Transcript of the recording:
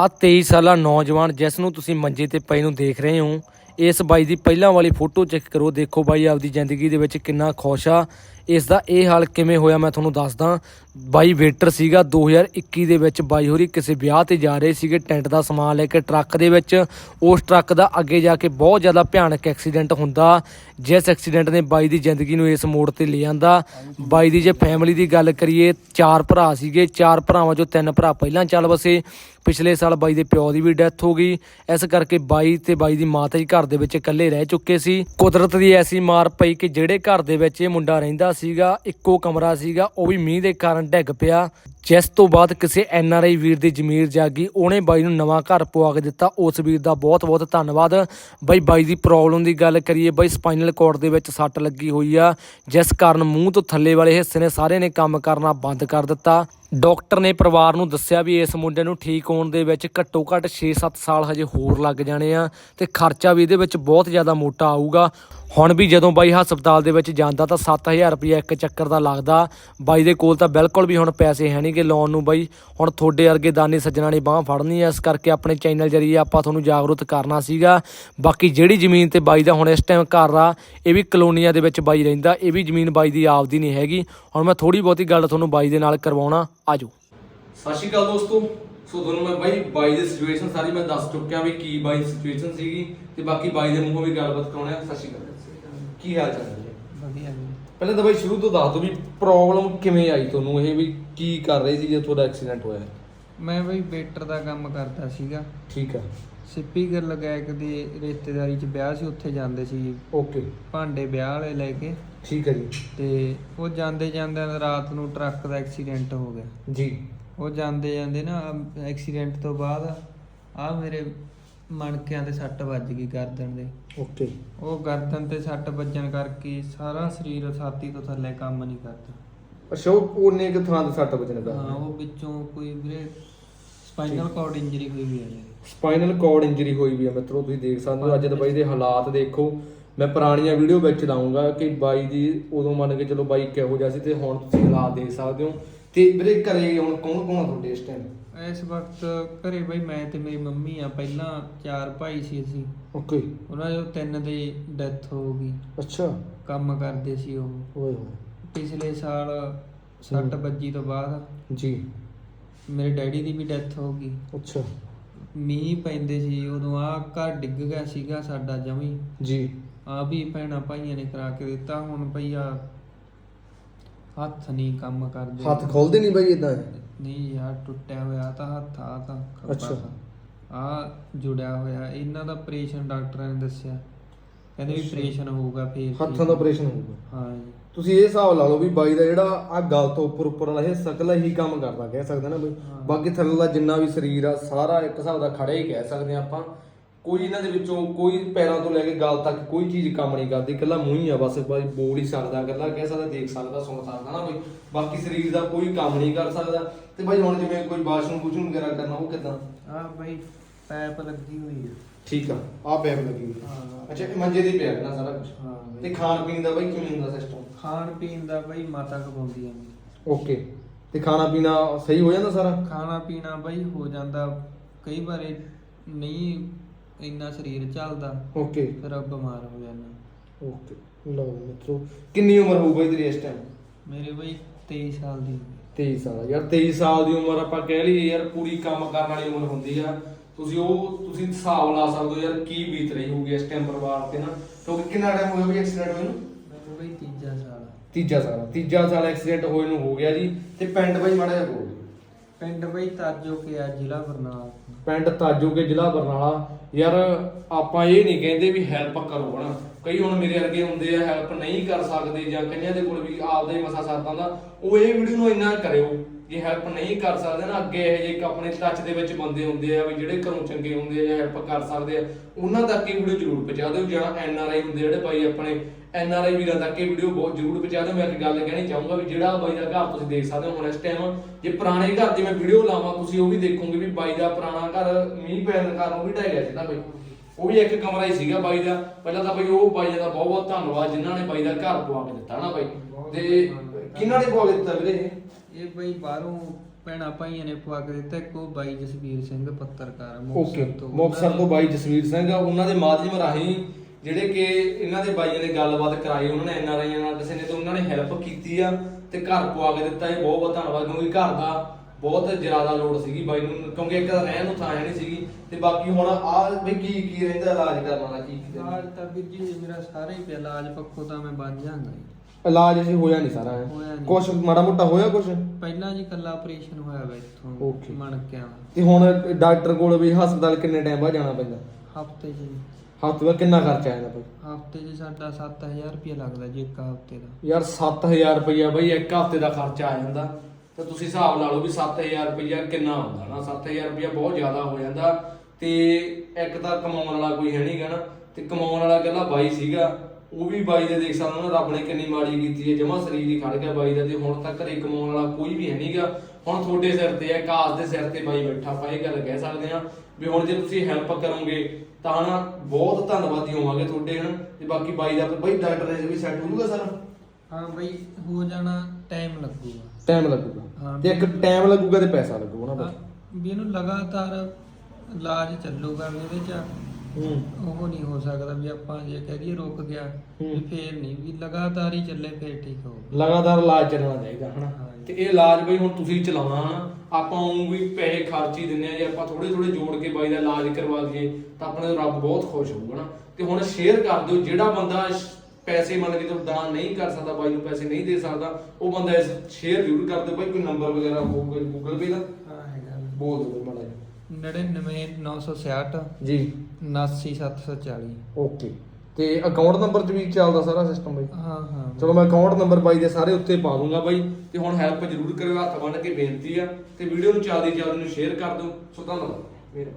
ਆ 23 ਸਾਲਾ ਨੌਜਵਾਨ ਜਿਸ ਨੂੰ ਤੁਸੀਂ ਮੰਜੇ ਤੇ ਪਏ ਨੂੰ ਦੇਖ ਰਹੇ ਹੋ, ਇਸ ਬਾਈ ਦੀ ਪਹਿਲਾਂ ਵਾਲੀ ਫੋਟੋ ਚੈੱਕ ਕਰੋ। ਦੇਖੋ ਬਾਈ, ਆਪਦੀ ਜ਼ਿੰਦਗੀ ਦੇ ਵਿੱਚ ਕਿੰਨਾ ਖੁਸ਼ ਆ। ਇਸ ਦਾ ਇਹ ਹਾਲ ਕਿਵੇਂ ਹੋਇਆ ਮੈਂ ਤੁਹਾਨੂੰ ਦੱਸਦਾ। ਬਾਈ ਵੇਟਰ ਸੀਗਾ 2021 ਦੇ ਵਿੱਚ ਬਾਈ ਹੋਰੀ ਕਿਸੇ ਵਿਆਹ ਤੇ ਜਾ ਰਹੇ ਸੀਗੇ, ਟੈਂਟ ਦਾ ਸਮਾਨ ਲੈ ਕੇ ਟਰੱਕ ਦੇ ਵਿੱਚ। ਉਸ ਟਰੱਕ ਦਾ ਅੱਗੇ ਜਾ ਕੇ ਬਹੁਤ ਜ਼ਿਆਦਾ ਭਿਆਨਕ ਐਕਸੀਡੈਂਟ ਹੁੰਦਾ। ਜਿਸ ਐਕਸੀਡੈਂਟ ਨੇ ਬਾਈ ਦੀ ਜ਼ਿੰਦਗੀ ਨੂੰ ਇਸ ਮੋੜ ਤੇ ਲੈ ਆਂਦਾ। ਬਾਈ ਦੀ ਜੇ ਫੈਮਿਲੀ ਦੀ ਗੱਲ ਕਰੀਏ, ਚਾਰ ਭਰਾ ਸੀਗੇ। ਚਾਰ ਭਰਾਵਾਂ ਚੋਂ ਤਿੰਨ ਭਰਾ ਪਹਿਲਾਂ ਚੱਲ ਵਸੇ। ਪਿਛਲੇ ਸਾਲ ਬਾਈ ਦੇ ਪਿਓ ਦੀ ਵੀ ਡੈਥ ਹੋ ਗਈ। ਇਸ ਕਰਕੇ ਬਾਈ ਤੇ ਬਾਈ ਦੀ ਮਾਤਾ ਜੀ ਘਰ ਦੇ ਵਿੱਚ ਇਕੱਲੇ ਰਹਿ ਚੁੱਕੇ ਸੀ। ਕੁਦਰਤ ਦੀ ਐਸੀ ਮਾਰ ਪਈ ਕਿ ਜਿਹੜੇ ਘਰ ਦੇ ਵਿੱਚ ਇਹ ਮੁੰਡਾ ਰਹਿੰਦਾ ਸੀਗਾ ਇੱਕੋ ਕਮਰਾ ਸੀਗਾ ਉਹ ਵੀ ਮੀਂਹ ਦੇ ਕਾਰਨ ਡਿੱਗ ਪਿਆ। ਜਿਸ ਤੋਂ ਬਾਅਦ ਕਿਸੇ ਐਨ ਆਰ ਆਈ ਵੀਰ ਦੀ ਜ਼ਮੀਰ ਜਾਗੀ ਉਹਨੇ ਬਾਈ ਨੂੰ ਨਵਾਂ ਘਰ ਪਵਾ ਕੇ ਦਿੱਤਾ। ਉਸ ਵੀਰ ਦਾ ਬਹੁਤ ਬਹੁਤ ਧੰਨਵਾਦ। ਬਾਈ ਬਾਈ ਦੀ ਪ੍ਰੋਬਲਮ ਦੀ ਗੱਲ ਕਰੀਏ, ਬਾਈ ਸਪਾਈਨਲ ਕੋਰਡ ਦੇ ਵਿੱਚ ਸੱਟ ਲੱਗੀ ਹੋਈ ਆ, ਜਿਸ ਕਾਰਨ ਮੂੰਹ ਤੋਂ ਥੱਲੇ ਵਾਲੇ ਹਿੱਸੇ ਨੇ ਸਾਰੇ ਨੇ ਕੰਮ ਕਰਨਾ ਬੰਦ ਕਰ ਦਿੱਤਾ। ਡਾਕਟਰ ਨੇ ਪਰਿਵਾਰ ਨੂੰ ਦੱਸਿਆ ਵੀ ਇਸ ਮੁੰਡੇ ਨੂੰ ਠੀਕ ਹੋਣ ਦੇ ਵਿੱਚ ਘੱਟੋ ਘੱਟ 6-7 ਸਾਲ ਹਜੇ ਹੋਰ ਲੱਗ ਜਾਣੇ ਆ ਤੇ ਖਰਚਾ ਵੀ ਇਹਦੇ ਵਿੱਚ ਬਹੁਤ ਜ਼ਿਆਦਾ ਮੋਟਾ ਆਊਗਾ। ਹੁਣ ਵੀ ਜਦੋਂ ਬਾਈ ਹਸਪਤਾਲ ਦੇ ਵਿੱਚ ਜਾਂਦਾ ਤਾਂ 7000 ਰੁਪਏ ਇੱਕ ਚੱਕਰ ਦਾ ਲੱਗਦਾ। ਬਾਈ ਦੇ ਕੋਲ ਤਾਂ ਬਿਲਕੁਲ ਵੀ ਹੁਣ ਪੈਸੇ ਹੈ ਨਹੀਂ। ਨਹੀਂਗੇ ਲਾਉਣ ਨੂੰ ਬਾਈ ਹੁਣ ਤੁਹਾਡੇ ਵਰਗੇ ਦਾਨੀ ਸੱਜਣਾ ਨੇ ਬਾਹ ਫੜਨੀ ਐ ਇਸ ਕਰਕੇ ਆਪਣੇ ਚੈਨਲ ਜਰੀਏ ਆਪਾਂ ਤੁਹਾਨੂੰ ਜਾਗਰੂਕ ਕਰਨਾ ਸੀਗਾ। ਬਾਕੀ ਜਿਹੜੀ ਜ਼ਮੀਨ ਤੇ ਬਾਈ ਦਾ ਹੁਣ ਇਸ ਟਾਈਮ ਘਰ ਆ ਇਹ ਵੀ ਕਲੋਨੀਆਂ ਦੇ ਵਿੱਚ ਬਾਈ ਰਹਿੰਦਾ ਇਹ ਵੀ ਜ਼ਮੀਨ ਬਾਈ ਦੀ ਆਪਦੀ ਨਹੀਂ ਹੈਗੀ। ਹੁਣ ਮੈਂ ਥੋੜੀ ਬਹੁਤੀ ਗੱਲ ਤੁਹਾਨੂੰ ਬਾਈ ਦੇ ਨਾਲ ਕਰਵਾਉਣਾ ਆਜੋ। ਸਤਿ ਸ਼੍ਰੀ ਅਕਾਲ ਦੋਸਤੋ। ਸੋ ਤੁਹਾਨੂੰ ਮੈਂ ਬਾਈ ਬਾਈ ਦੀ ਸਿਚੁਏਸ਼ਨ ਸਾਰੀ ਮੈਂ ਦੱਸ ਚੁੱਕਿਆ ਵੀ ਕੀ ਬਾਈ ਸਿਚੁਏਸ਼ਨ ਸੀਗੀ ਤੇ ਬਾਕੀ ਬਾਈ ਦੇ ਮੂੰਹੋਂ ਵੀ ਗੱਲਬਾਤ ਕਰਾਉਣੇ ਆ। ਸਤਿ ਸ਼੍ਰੀ ਅਕਾਲ। ਕੀ ਹਾਲ ਚਾਲ ਹੈ ਜੀ? ਵਧੀਆ ਜੀ। ਪਹਿਲਾਂ ਤਾਂ ਬਾਈ ਸ਼ੁਰੂ ਤੋਂ ਦੱਸ ਦਿਓ ਵੀ ਪ੍ਰੋਬਲਮ ਕਿਵੇਂ ਆਈ ਤੁਹਾਨੂੰ? ਇਹ ਵੀ ਕੀ ਕਰ ਰਹੇ ਸੀ ਜੇ ਤੁਹਾਡਾ ਐਕਸੀਡੈਂਟ ਹੋਇਆ? ਮੈਂ ਬਈ ਵੇਟਰ ਦਾ ਕੰਮ ਕਰਦਾ ਸੀਗਾ। ਠੀਕ ਆ। ਸਿੱਪੀ ਗਿੱਲ ਗਾਇਕ ਦੀ ਰਿਸ਼ਤੇਦਾਰੀ 'ਚ ਵਿਆਹ ਸੀ ਉੱਥੇ ਜਾਂਦੇ ਸੀ। ਓਕੇ ਭਾਂਡੇ ਵਿਆਹ ਵਾਲੇ ਲੈ ਕੇ। ਠੀਕ ਹੈ ਜੀ। ਤੇ ਉਹ ਜਾਂਦੇ ਜਾਂਦੇ ਰਾਤ ਨੂੰ ਟਰੱਕ ਦਾ ਐਕਸੀਡੈਂਟ ਹੋ ਗਿਆ। ਜੀ। ਉਹ ਜਾਂਦੇ ਜਾਂਦੇ ਨਾ ਐਕਸੀਡੈਂਟ ਤੋਂ ਬਾਅਦ ਆ ਮੇਰੇ ਮਣਕਿਆਂ ਤੇ ਸੱਟ ਵੱਜ ਗਈ ਗਰਦਨ ਦੇ। ਓਕੇ। ਉਹ ਗਰਦਨ ਤੇ ਸੱਟ ਵੱਜਣ ਕਰਕੇ ਸਾਰਾ ਸਰੀਰ ਛਾਤੀ ਤੋਂ ਥੱਲੇ ਕੰਮ ਨਹੀਂ ਕਰਦਾ। ਅੱਛਾ ਉਹ ਉਹਨੇ ਕਿ ਥਾਂ ਤੇ ਸੱਟ ਵੱਜਣ ਦਾ ਹਾਂ ਉਹ ਵਿੱਚੋਂ ਕੋਈ ਵੀਰੇ ਸਪਾਈਨਲ ਕਾਰਡ ਇੰਜਰੀ ਹੋਈ ਹੋਈ ਹੈ। ਸਪਾਈਨਲ ਕਾਰਡ ਇੰਜਰੀ ਹੋਈ ਵੀ ਆ ਮਿੱਤਰੋ ਤੁਸੀਂ ਦੇਖ ਸਕਦੇ ਹੋ ਅੱਜ ਦੇ ਬਾਈ ਦੇ ਹਾਲਾਤ ਦੇਖੋ। ਮੈਂ ਪੁਰਾਣੀਆਂ ਵੀਡੀਓ ਵਿੱਚ ਲਾਉਂਗਾ ਕਿ ਬਾਈ ਦੀ ਉਦੋਂ ਮੰਨ ਕੇ ਚਲੋ ਬਾਈ ਕਿਹੋ ਜਿਹਾ ਸੀ ਤੇ ਹੁਣ ਤੁਸੀਂ ਹਾਲਾਤ ਦੇਖ ਸਕਦੇ ਹੋ। ਤੇ ਵੀਰੇ ਘਰੇ ਹੁਣ ਕੌਣ ਕੌਣ ਆ ਤੁਹਾਡੇ ਇਸ ਟਾਈਮ ਇਸ ਵਕਤ ਘਰੇ ਬਈ ਮੈਂ ਤੇ ਮੇਰੀ ਮੰਮੀ ਆ ਪਹਿਲਾਂ ਚਾਰ ਭਾਈ ਸੀ ਅਸੀਂ। ਓਕੇ ਉਹਨਾਂ ਚੋਂ ਤਿੰਨ ਦੀ ਡੈਥ ਹੋ ਗਈ। ਅੱਛਾ। ਕੰਮ ਕਰਦੇ ਸੀ ਉਹ। ਓਏ ਹੋਏ। ਪਿਛਲੇ ਸਾਲ ਸੱਟ। ਵੱਜੀ ਤੋਂ ਬਾਅਦ ਜੀ। ਮੇਰੇ ਡੈਡੀ ਦੀ ਵੀ ਡੈਥ ਹੋ ਗਈ। ਅੱਛਾ। ਮੀਂਹ ਪੈਂਦੇ ਸੀ ਉਦੋਂ ਆ ਘਰ ਡਿੱਗ ਗਿਆ ਸੀਗਾ ਸਾਡਾ ਜਮੀ। ਜੀ। ਆ ਵੀ ਭੈਣਾਂ ਭਾਈਆਂ ਨੇ ਕਰਾ ਕੇ ਦਿੱਤਾ ਹੁਣ ਭਈਆ ਹੱਥ ਨਹੀਂ ਕੰਮ ਕਰਦੇ ਹੱਥ ਖੋਲਦੇ ਨਹੀਂ ਬਾਈ ਇਦਾਂ ਨਹੀਂ ਯਾਰ ਟੁੱਟਿਆ ਹੋਇਆ ਤਾਂ ਹੱਥ ਆ ਤਾਂ ਅੱਛਾ। ਆ ਜੁੜਿਆ ਹੋਇਆ ਇਹਨਾਂ ਦਾ ਆਪਰੇਸ਼ਨ ਡਾਕਟਰਾਂ ਨੇ ਦੱਸਿਆ ਕਹਿੰਦੇ ਵੀ। ਆਪਰੇਸ਼ਨ ਹੋਊਗਾ ਫੇਰ ਹੱਥਾਂ। ਦਾ ਆਪਰੇਸ਼ਨ ਹੋਊਗਾ ਹਾਂ ਜੀ ਤੁਸੀਂ ਇਹ ਹਿਸਾਬ ਲਾ ਲਓ ਵੀ ਬਾਈ ਦਾ ਜਿਹੜਾ ਆ ਗਲ ਤੋਂ ਉੱਪਰ ਉੱਪਰ ਵਾਲਾ ਇਹ ਸਕਲਾ ਹੀ ਕੰਮ ਕਰਦਾ ਕਹਿ ਸਕਦੇ ਨਾ ਬਈ। ਬਾਕੀ ਥੱਲੇ ਦਾ ਜਿੰਨਾ ਵੀ ਸਰੀਰ ਆ ਸਾਰਾ ਇੱਕ ਹਿਸਾਬ ਦਾ ਖੜਾ ਹੀ ਕਹਿ ਸਕਦੇ ਆ ਆਪਾਂ ਕੋਈ ਇਹਨਾਂ ਦੇ ਵਿੱਚੋਂ ਕੋਈ ਪੈਰਾਂ ਤੋਂ ਲੈ ਕੇ ਗਲ ਤੱਕ ਕੋਈ ਚੀਜ਼ ਕੰਮ ਨਹੀਂ ਕਰਦੀ ਇਕੱਲਾ ਮੂੰਹ ਹੀ ਆ ਬਸ ਬਾਈ ਬੋਲ ਹੀ ਸਕਦਾ ਇਕੱਲਾ ਕਹਿ ਸਕਦਾ ਦੇਖ ਸਕਦਾ ਸੁਣ ਸਕਦਾ ਨਾ ਬਈ ਬਾਕੀ ਸਰੀਰ ਦਾ ਕੋਈ ਕੰਮ ਨਹੀਂ ਕਰ ਸਕਦਾ। ਤੇ ਬਾਈ ਹੁਣ ਜਿਵੇਂ ਕੋਈ ਬਾਥਰੂਮ ਬੂਥਰੂਮ ਵਗੈਰਾ ਕਰਨਾ ਉਹ ਕਿਦਾਂ? ਆ ਬਈ ਪੈਪ ਲੱਗੀ ਹੋਈ ਹੈ ਠੀਕ ਆ ਆ ਪੈਪ ਲੱਗੀ ਹੋਈ ਆ। ਹਾਂ ਅੱਛਾ ਇਹ ਮੰਜੇ ਦੀ ਪਿਆ ਨਾ ਸਾਰਾ ਕੁਝ ਹਾਂ ਤੇ। ਖਾਣ ਪੀਣ ਦਾ ਬਾਈ ਕਿਵੇਂ ਹੁੰਦਾ ਸਿਸਟਮ ਖਾਣ ਪੀਣ ਦਾ ਬਈ ਮਾਤਾ ਖਵਾਉਂਦੀ ਆ। ਓਕੇ। ਤੇ ਖਾਣਾ ਪੀਣਾ ਸਹੀ ਹੋ ਜਾਂਦਾ ਸਾਰਾ? ਖਾਣਾ ਪੀਣਾ ਬਈ ਹੋ ਜਾਂਦਾ। ਕਈ ਵਾਰੇ ਨਹੀਂ ਇੰਨਾ ਸਰੀਰ ਚੱਲਦਾ ਓਕੇ ਫਿਰ ਬਿਮਾਰ ਹੋ ਜਾਂਦਾ। ਓਕੇ ਲਓ ਮਿੱਤਰੋ ਕਿੰਨੀ ਉਮਰ ਹੋਊ ਬਾਈ ਤੇਰੀ ਇਸ ਟਾਈਮ ਮੇਰੇ ਬਈ 23 ਸਾਲ ਦੀ 23 ਸਾਲ ਯਾਰ 23 ਸਾਲ ਦੀ ਉਮਰ ਆਪਾਂ ਕਹਿ ਲਈਏ ਯਾਰ ਪੂਰੀ ਕੰਮ ਕਰਨ ਵਾਲੀ ਉਮਰ ਹੁੰਦੀ ਆ। ਤੁਸੀਂ ਉਹ ਤੁਸੀਂ ਹਿਸਾਬ ਲਾ ਸਕਦੇ ਹੋ ਯਾਰ ਕੀ ਬੀਤ ਰਹੀ ਹੋਊਗੀ ਇਸ ਟਾਈਮ ਪਰਿਵਾਰ ਤੇ ਨਾ। ਕਿਉਂਕਿ ਕਿੰਨਾ ਟਾਈਮ ਹੋ ਗਿਆ ਵੀ ਐਕਸੀਡੈਂਟ ਹੋਏ ਨੂੰ? ਮੈਨੂੰ ਬਈ ਤੀਜਾ ਸਾਲ ਆ। ਤੀਜਾ ਸਾਲ ਤੀਜਾ ਸਾਲ ਐਕਸੀਡੈਂਟ ਹੋਏ ਨੂੰ ਹੋ ਗਿਆ ਜੀ। ਤੇ ਪਿੰਡ ਬਾਈ ਮਾੜਾ ਜਿਹਾ ਬੋਲ ਪਿੰਡ ਬਈ ਤਾਜੋ ਕੇ ਆ ਜ਼ਿਲ੍ਹਾ ਬਰਨਾਲਾ। ਪਿੰਡ ਤਾਜੋਕੇ ਜ਼ਿਲ੍ਹਾ ਬਰਨਾਲਾ। ਯਾਰ, ਆਪਾਂ ਇਹ ਨਹੀਂ ਕਹਿੰਦੇ ਵੀ ਹੈਲਪ ਕਰੋ ਹਨਾ। ਕਈ ਹੁਣ ਮੇਰੇ ਵਰਗੇ ਹੁੰਦੇ ਆ ਹੈਲਪ ਨਹੀਂ ਕਰ ਸਕਦੇ ਜਾਂ ਕਈਆਂ ਦੇ ਕੋਲ ਵੀ ਆਪਦਾ ਹੀ ਮਸਾ ਸਰਦਾ ਦਾ, ਉਹ ਇਹ ਵੀਡੀਓ ਨੂੰ ਇੰਨਾ ਕਰਿਓ। ਜੇ ਹੈਲਪ ਨਹੀਂ ਕਰ ਸਕਦੇ ਨਾ, ਅੱਗੇ ਇਹ ਜੇ ਆਪਣੇ ਟੱਚ ਦੇ ਵਿੱਚ ਬੰਦੇ ਹੁੰਦੇ ਆ ਵੀ ਜਿਹੜੇ ਘਰੋਂ ਚੰਗੇ ਹੁੰਦੇ ਆ ਜਾਂ ਹੈਲਪ ਕਰ ਸਕਦੇ ਆ, ਉਹਨਾਂ ਤੱਕ ਇਹ ਵੀਡੀਓ ਜ਼ਰੂਰ ਪਹੁੰਚਾ ਦਿਓ ਜਾਂ ਐਨ ਆਰ ਆਈ ਹੁੰਦੇ ਜਿਹੜੇ ਬਾਈ ਆਪਣੇ ਐਨ ਆਰ ਆਈ ਵੀਰਾਂ ਤੱਕ ਇਹ ਵੀਡੀਓ ਬਹੁਤ ਜ਼ਰੂਰ ਪਹੁੰਚਾ ਦਿਓ। ਮੈਂ ਇੱਕ ਗੱਲ ਕਹਿਣੀ ਚਾਹੂੰਗਾ ਵੀ ਜਿਹੜਾ ਬਾਈ ਦਾ ਘਰ ਤੁਸੀਂ ਦੇਖ ਸਕਦੇ ਹੋ ਹੁਣ ਇਸ ਟਾਈਮ ਜੇ ਪੁਰਾਣੇ ਘਰ ਜਿਵੇਂ ਵੀਡੀਓ ਲਾਵਾਂ, ਤੁਸੀਂ ਉਹ ਵੀ ਦੇਖੋਗੇ ਵੀ ਬਾਈ ਦਾ ਪੁਰਾਣਾ ਘਰ ਮੀਂਹ ਪੈਣ ਦੇ ਕਾਰਨ ਉਹ ਵੀ ਢਹਿ ਗਿਆ ਸੀ ਨਾ ਬਾਈ। ਉਹ ਵੀ ਇੱਕ ਕਮਰਾ ਹੀ ਸੀਗਾ ਬਾਈ ਦਾ। ਪਹਿਲਾਂ ਤਾਂ ਬਾਈ ਉਹ ਬਾਈ ਦਾ ਬਹੁਤ ਬਹੁਤ ਧੰਨਵਾਦ ਜਿਨ੍ਹਾਂ ਨੇ ਬਾਈ ਦਾ ਘਰ ਪਵਾ ਕੇ ਦਿੱਤਾ ਨਾ ਬਾਈ। ਤੇ ਕਿਹਨਾਂ ਨੇ ਪਵਾ ਕੇ ਦਿੱਤਾ ਵੀਰੇ ਇਹ? ਬਈ ਬਾਹਰੋਂ ਭੈਣਾ ਭਾਈਆਂ ਨੇ ਪਵਾ ਕੇ ਦਿੱਤਾ ਇੱਕ ਉਹ ਬਾਈ ਜਸਵੀਰ ਸਿੰਘ ਪੱਤਰਕਾਰ ਓਕੇ ਤੋਂ। ਬਾਈ ਜਸਵੀਰ ਸਿੰਘ ਆ ਉਹਨਾਂ ਦੇ ਮਾਧਿਅਮ ਰਾਹੀਂ ਜਿਹੜੇ ਕਿ ਇਹਨਾਂ ਦੇ ਬਾਈਆਂ ਨੇ ਗੱਲਬਾਤ ਕਰਾਈ ਉਹਨਾਂ ਨੇ ਐਨਆਰਆਈਆਂ ਨਾਲ ਕਿਸੇ ਨੇ ਤੇ ਉਹਨਾਂ ਨੇ ਹੈਲਪ ਕੀਤੀ ਆ ਤੇ ਘਰ ਪਵਾ ਕੇ ਦਿੱਤਾ ਇਹ ਬਹੁਤ ਬਹੁਤ ਧੰਨਵਾਦ ਕਿਉਂਕਿ ਘਰ ਦਾ ਬਹੁਤ ਜ਼ਿਆਦਾ ਲੋੜ ਸੀਗੀ ਬਾਈ ਨੂੰ ਕਿਉਂਕਿ ਇੱਕ ਤਾਂ ਰਹਿਣ ਨੂੰ ਥਾਂ ਨਹੀਂ ਸੀਗੀ ਤੇ ਬਾਕੀ ਹੁਣ ਆ ਵੀ ਕੀ ਕੀ ਰਹਿੰਦਾ ਇਲਾਜ ਕਰਨ ਵਾਲਾ ਕੀ ਕੀ ਇਲਾਜ ਤਾਂ ਵੀਰ ਜੀ ਮੇਰਾ ਸਾਰਾ ਹੀ ਪਿਆ ਇਲਾਜ ਪੱਖੋਂ ਤਾਂ ਮੈਂ ਬਣ ਜਾਵਾਂਗਾ ਜੀ ਇਲਾਜ ਅਸੀਂ ਹੋਇਆ ਨਹੀਂ ਸਾਰਾ ਹੋਇਆ ਮਾੜਾ ਮੋਟਾ ਹੋਇਆ ਕੁਛ? ਪਹਿਲਾਂ ਜੀ ਕੱਲਾ ਆਪਰੇਸ਼ਨ ਹੋਇਆ ਵਾ ਇੱਥੋਂ Okay. ਮਣਕਿਆਂ ਤੇ ਹੁਣ ਡਾਕਟਰ ਕੋਲ ਵੀ ਹਸਪਤਾਲ ਕਿੰਨੇ ਟਾਈਮ ਬਾਅਦ ਜਾਣਾ ਪੈਂਦਾ? ਹਫ਼ਤੇ 'ਚ ਜੀ। ਹਫ਼ਤੇ ਦਾ ਕਿੰਨਾ ਖਰਚਾ ਆ ਜਾਂਦਾ ਬਈ? ਹਫ਼ਤੇ 'ਚ ਸਾਡਾ 7000 ਰੁਪਏ ਲੱਗਦਾ ਜੀ ਇੱਕ ਹਫ਼ਤੇ ਦਾ। ਯਾਰ 7000 ਰੁਪਇਆ ਬਈ ਇੱਕ ਹਫ਼ਤੇ ਦਾ ਖਰਚਾ ਆ ਜਾਂਦਾ। ਤੇ ਤੁਸੀਂ ਹਿਸਾਬ ਲਾ ਲਓ ਵੀ 7000 ਰੁਪਇਆ ਕਿੰਨਾ ਹੁੰਦਾ ਨਾ। 7000 ਰੁਪਇਆ ਬਹੁਤ ਜ਼ਿਆਦਾ ਹੋ ਜਾਂਦਾ। ਤੇ ਇੱਕ ਤਾਂ ਕਮਾਉਣ ਵਾਲਾ ਕੋਈ ਹੈ ਨਹੀਂਗਾ ਨਾ। ਤੇ ਕਮਾਉਣ ਵਾਲਾ ਇਕੱਲਾ ਬਾਈ ਸੀਗਾ। ਉਹ ਵੀ ਬਾਈ ਦੇ ਦੇਖ ਸਕਦੇ ਹੋ ਨਾ ਰੱਬ ਨੇ ਕਿੰਨੀ ਮਾੜੀ ਕੀਤੀ ਹੈ ਜਮਾ ਸਰੀਰ ਹੀ ਖੜ ਗਿਆ ਬਾਈ ਦਾ ਤੇ ਹੁਣ ਤੱਕ ਘਰੇ ਕਮਾਉਣ ਵਾਲਾ ਕੋਈ ਵੀ ਹੈ ਨਹੀਂਗਾ ਹੁਣ ਤੁਹਾਡੇ ਸਿਰ ਤੇ ਹੈ ਕਾਸ ਦੇ ਸਿਰ ਤੇ ਬਾਈ ਬੈਠਾ ਆਪਾਂ ਇਹ ਗੱਲ ਕਹਿ ਸਕਦੇ ਆ ਵੀ ਹੁਣ ਜੇ ਤੁਸੀਂ ਹੈਲਪ ਕਰੋਗੇ ਤਾਂ ਹਨਾ ਬਹੁਤ ਧੰਨਵਾਦੀ ਹੋਵਾਂਗੇ ਤੁਹਾਡੇ ਹਨ। ਤੇ ਬਾਕੀ ਬਾਈ ਦਾ ਬਾਈ ਡਾਕਟਰ ਨੇ ਵੀ ਸੈੱਟ ਹੋ ਜੂਗਾ ਸਰ। ਹਾਂ ਬਈ ਹੋ ਜਾਣਾ ਟਾਈਮ ਲੱਗੂਗਾ। ਟਾਈਮ ਲੱਗੂਗਾ। ਤੇ ਇੱਕ ਟਾਈਮ ਲੱਗੂਗਾ ਤੇ ਪੈਸਾ ਲੱਗੂਗਾ ਨਾ ਹਾਂ, ਵੀ ਇਹਨੂੰ ਲਗਾਤਾਰ ਇਲਾਜ ਚੱਲੂਗਾ ਇਹਦੇ 'ਚ। ਹੂੰ। ਉਹ ਨਹੀਂ ਹੋ ਸਕਦਾ ਵੀ ਆਪਾਂ ਜੇ ਕਹਿ ਦਈਏ ਰੁਕ ਗਿਆ ਵੀ ਹੂੰ। ਫੇਰ ਨਹੀਂ ਵੀ ਲਗਾਤਾਰ ਹੀ ਚੱਲੇ ਫੇਰ ਠੀਕ ਹੋਊਗਾ ਲਗਾਤਾਰ ਇਲਾਜ ਚੱਲਣਾ ਚਾਹੀਦਾ ਹਨਾ? ਹਾਂ। ਤੇ ਇਹ ਇਲਾਜ ਬਈ ਹੁਣ ਤੁਸੀਂ ਚਲਾਉਣਾ ਹਨਾ? ਆਪਾਂ ਉਹ ਵੀ ਪੈਸੇ ਖਰਚ ਹੀ ਦਿੰਨੇ ਆ ਜੇ ਆਪਾਂ ਥੋੜੇ ਥੋੜੇ ਜੋੜ ਕੇ ਬਾਈ ਦਾ ਇਲਾਜ ਕਰਵਾ ਦਈਏ ਤਾਂ ਆਪਣੇ ਰੱਬ ਬਹੁਤ ਖੁਸ਼ ਹੋਊਗਾ ਨਾ ਤੇ ਹੁਣ ਸ਼ੇਅਰ ਕਰ ਦਿਓ ਜਿਹੜਾ ਬੰਦਾ ਸ਼- ਪੈਸੇ ਮੰਨ ਕੇ ਤੋਂ ਦਾਨ ਨਹੀਂ ਕਰ ਸਕਦਾ ਬਾਈ ਨੂੰ ਪੈਸੇ ਨਹੀਂ ਦੇ ਸਕਦਾ ਉਹ ਬੰਦਾ ਇਸ ਸ਼ੇਅਰ ਜ਼ਰੂਰ ਕਰ ਦਿਓ ਬਾਈ ਕੋਈ ਨੰਬਰ ਵਗੈਰਾ ਹੋਊਗਾ ਗੂਗਲ ਪੇ ਦਾ? ਹਾਂ ਹੈਗਾ। ਬੋਲ ਦਿਓ ਮਾੜਾ ਜਿਹਾ। 99966 ਜੀ। 79740 ਓਕੇ। ਤੇ ਅਕਾਊਂਟ ਨੰਬਰ 'ਚ ਵੀ ਚੱਲਦਾ ਸਾਰਾ ਸਿਸਟਮ ਬਾਈ? ਹਾਂ ਹਾਂ। ਚਲੋ ਮੈਂ ਅਕਾਊਂਟ ਨੰਬਰ ਬਾਈ ਦੇ ਸਾਰੇ ਉੱਤੇ ਪਾ ਦੂੰਗਾ ਬਾਈ ਤੇ ਹੁਣ ਹੈਲਪ ਜ਼ਰੂਰ ਕਰਿਓ ਹੱਥ ਬੰਨ ਕੇ ਬੇਨਤੀ ਆ ਤੇ ਵੀਡੀਓ ਨੂੰ ਚੱਲਦੀ ਚੱਲਦੀ ਨੂੰ ਸ਼ੇਅਰ ਕਰ ਦਿਓ। ਸੋ ਧੰਨਵਾਦ। ਮੇਰੇ